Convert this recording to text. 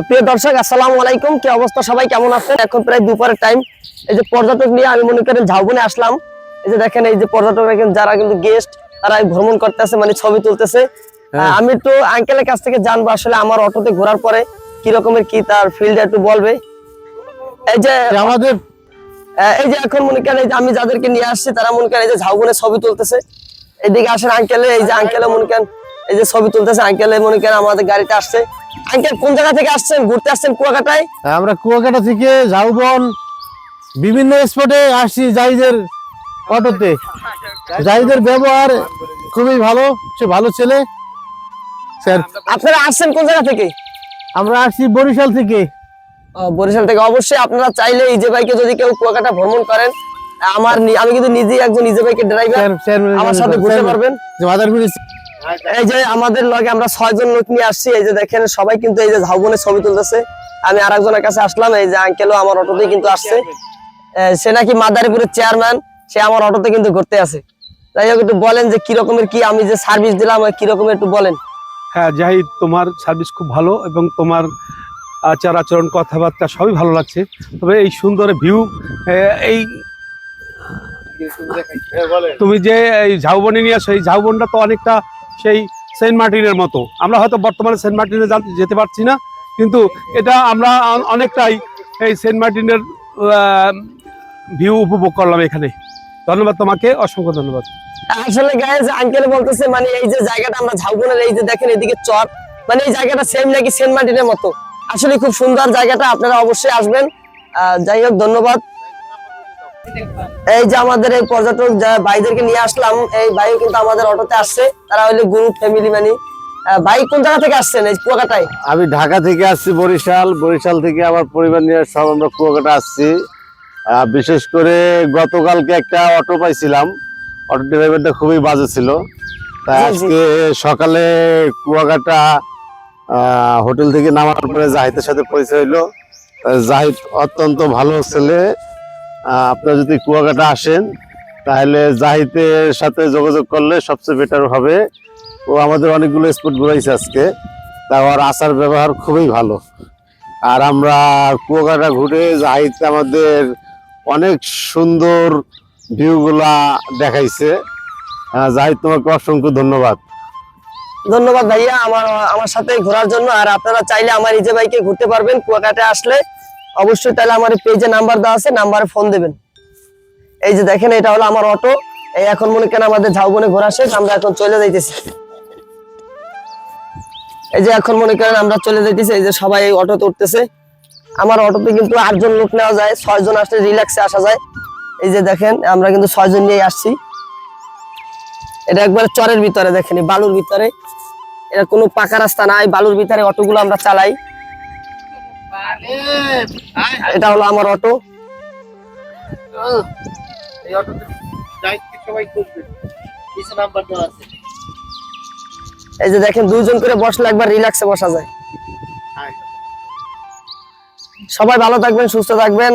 প্রিয় দর্শক আসসালামু আলাইকুম। কি অবস্থা সবাই? কেমন আছেন? এখন প্রায় দুপুরের টাইম এই যে পর্যটক নিয়ে আমি মনে করেন ঝাউবনে আসলাম। এই যে দেখেন এই যে পর্যটক যারা কিন্তু গেস্ট তারা ভ্রমণ করতেছে মানে ছবি তুলতেছে। আমি একটু আঙ্কেলের কাছ থেকে জানব আসলে আমার অটোতে ঘোরার পরে কি রকমের কি তার ফিল্ড একটু বলবে। এই যে আমাদের এই যে এখন মনে করেন এই যে আমি যাদেরকে নিয়ে আসছি তারা মনে করেন এই যে ঝাউবনে ছবি তুলতেছে। এদিকে আসেন আঙ্কেলে এই যে আঙ্কেলে মনে করেন এই যে ছবি তুলতেছে আঙ্কেলে মনে করেন আমাদের গাড়িতে আসছে। আঙ্কেল কোন জায়গা থেকে আসছেন? ঘুরতে আসছেন কুয়াকাটায়? আমরা কুয়াকাটা থেকে ঝাউবন বিভিন্ন স্পটে আসছি জাহিদের অটোতে। জাহিদের ব্যবহার খুবই ভালো সে ভালো ছেলে। স্যার আপনারা আসছেন কোন জায়গা থেকে? আমরা আসছি বরিশাল থেকে। বরিশাল থেকে। অবশ্যই আপনারা চাইলে ইজে বাইকে যদি কেউ কুয়াকাটা ভ্রমণ করেন আমার আমি কিন্তু নিজেই একজন ইজে বাইকের ড্রাইভার আমার সাথে ঘুরতে পারবেন। এই যে আমাদের লগে আমরা ছয়জন লোক নিয়ে আসছি এই যে দেখেন সবাই কিন্তু এই যে ঝাউবনের ছবি তুলতেছে। আমি আর একজনের কাছে আসলাম এই যে আঙ্কেলও আমার অটোতেই কিন্তু আসছে। সে নাকি মাদারীপুরের চেয়ারম্যান সে আমার অটোতে কিন্তু ঘুরতে আছে। যাই হোক একটু বলেন যে কি রকমের কি আমি যে সার্ভিস দিলাম কি রকমের একটু বলেন। হ্যাঁ জাহিদ তোমার সার্ভিস খুব ভালো এবং তোমার আচার আচরণ কথাবার্তা সবই ভালো লাগছে। তবে এই সুন্দর ভিউ এই তুমি যে এই ঝাউবনে নিয়ে আসো এই ঝাউবনটা তো অনেকটা সেই সেন্ট মার্টিনের মতো। আমরা হয়তো বর্তমানে সেন্ট মার্টিনে যেতে পারছি না, কিন্তু এটা আমরা অনেকটাই এই সেন্ট মার্টিনের ভিউ উপভোগ করলাম এখানে। ধন্যবাদ তোমাকে, অসংখ্য ধন্যবাদ। আসলে গায়ে আঙ্কেল বলতেছে মানে এই যে জায়গাটা আমরা ঝাউবনের, এই যে দেখেন এদিকে চর মানে এই জায়গাটা সেম নাকি সেন্ট মার্টিনের মতো। আসলে খুব সুন্দর জায়গাটা, আপনারা অবশ্যই আসবেন। যাই হোক, ধন্যবাদ। এই যে আমাদের এই পর্যটক যা ভাইদেরকে নিয়ে আসলাম এই ভাই কিন্তু আমাদের অটোতে আসছে। তারা হইলে গ্রুপ ফ্যামিলি মানে। ভাই কোন জায়গা থেকে আসছেন এই কুয়াকাটায়? আমি ঢাকা থেকে আসছি বরিশাল। বরিশাল থেকে আমার পরিবার নিয়ে সব আমরা কুয়াকাটা আসছি। বিশেষ করে গতকালকে একটা অটো পাইছিলাম। অটো ড্রাইভারটা খুবই বাজে ছিল। তাই। আজকে সকালে কুয়াকাটা হোটেল থেকে নামার পরে জাহিদের সাথে পরিচয় হইল। জাহিদ অত্যন্ত ভালো ছেলে। আপনারা যদি কুয়াকাটা আসেন তাহলে জাহিদের সাথে যোগাযোগ করলে সবচেয়ে বেটার হবে। ও আমাদের অনেকগুলো স্পট ঘুরাইছে আজকে। তা ওর আচার ব্যবহার খুবই ভালো। আর আমরা কুয়াকাটা ঘুরে জাহিদ আমাদের অনেক সুন্দর ভিউগুলা দেখাইছে। আহ, জাহিদ তোমাকে অসংখ্য ধন্যবাদ। ধন্যবাদ ভাইয়া আমার আমার সাথে ঘোরার জন্য। আর আপনারা চাইলে আমার ইজে বাইকে ঘুরতে পারবেন কুয়াকাটায় আসলে। অবশ্যই তাহলে আমার পেজে নাম্বার দেওয়া আছে নাম্বারে ফোন দেবেন। এই যে দেখেন, এটা হলো আমার অটো এই এখন মনে কেন আমাদের ঝাউবনে ঘোরা শেষ, আমরা এখন চলে যাইতেছি। এই যে এখন মনে করেন আমরা চলে যাইতেছি, এই যে সবাই এই অটোতে উঠতেছে। আমার অটোতে কিন্তু আটজন লোক নেওয়া যায়, ছয়জন আসলে রিল্যাক্সে আসা যায়। এই যে দেখেন, আমরা কিন্তু ছয়জন নিয়ে আসছি। এটা একবার চরের ভিতরে দেখেন বালুর ভিতরে। এটা কোনো পাকা রাস্তা নাই, বালুর ভিতরে অটোগুলো আমরা চালাই। এটা হলো আমার অটো। এই যে দেখেন দুইজন করে বসলে একবার রিল্যাক্সে বসা যায়। সবাই ভালো থাকবেন সুস্থ থাকবেন।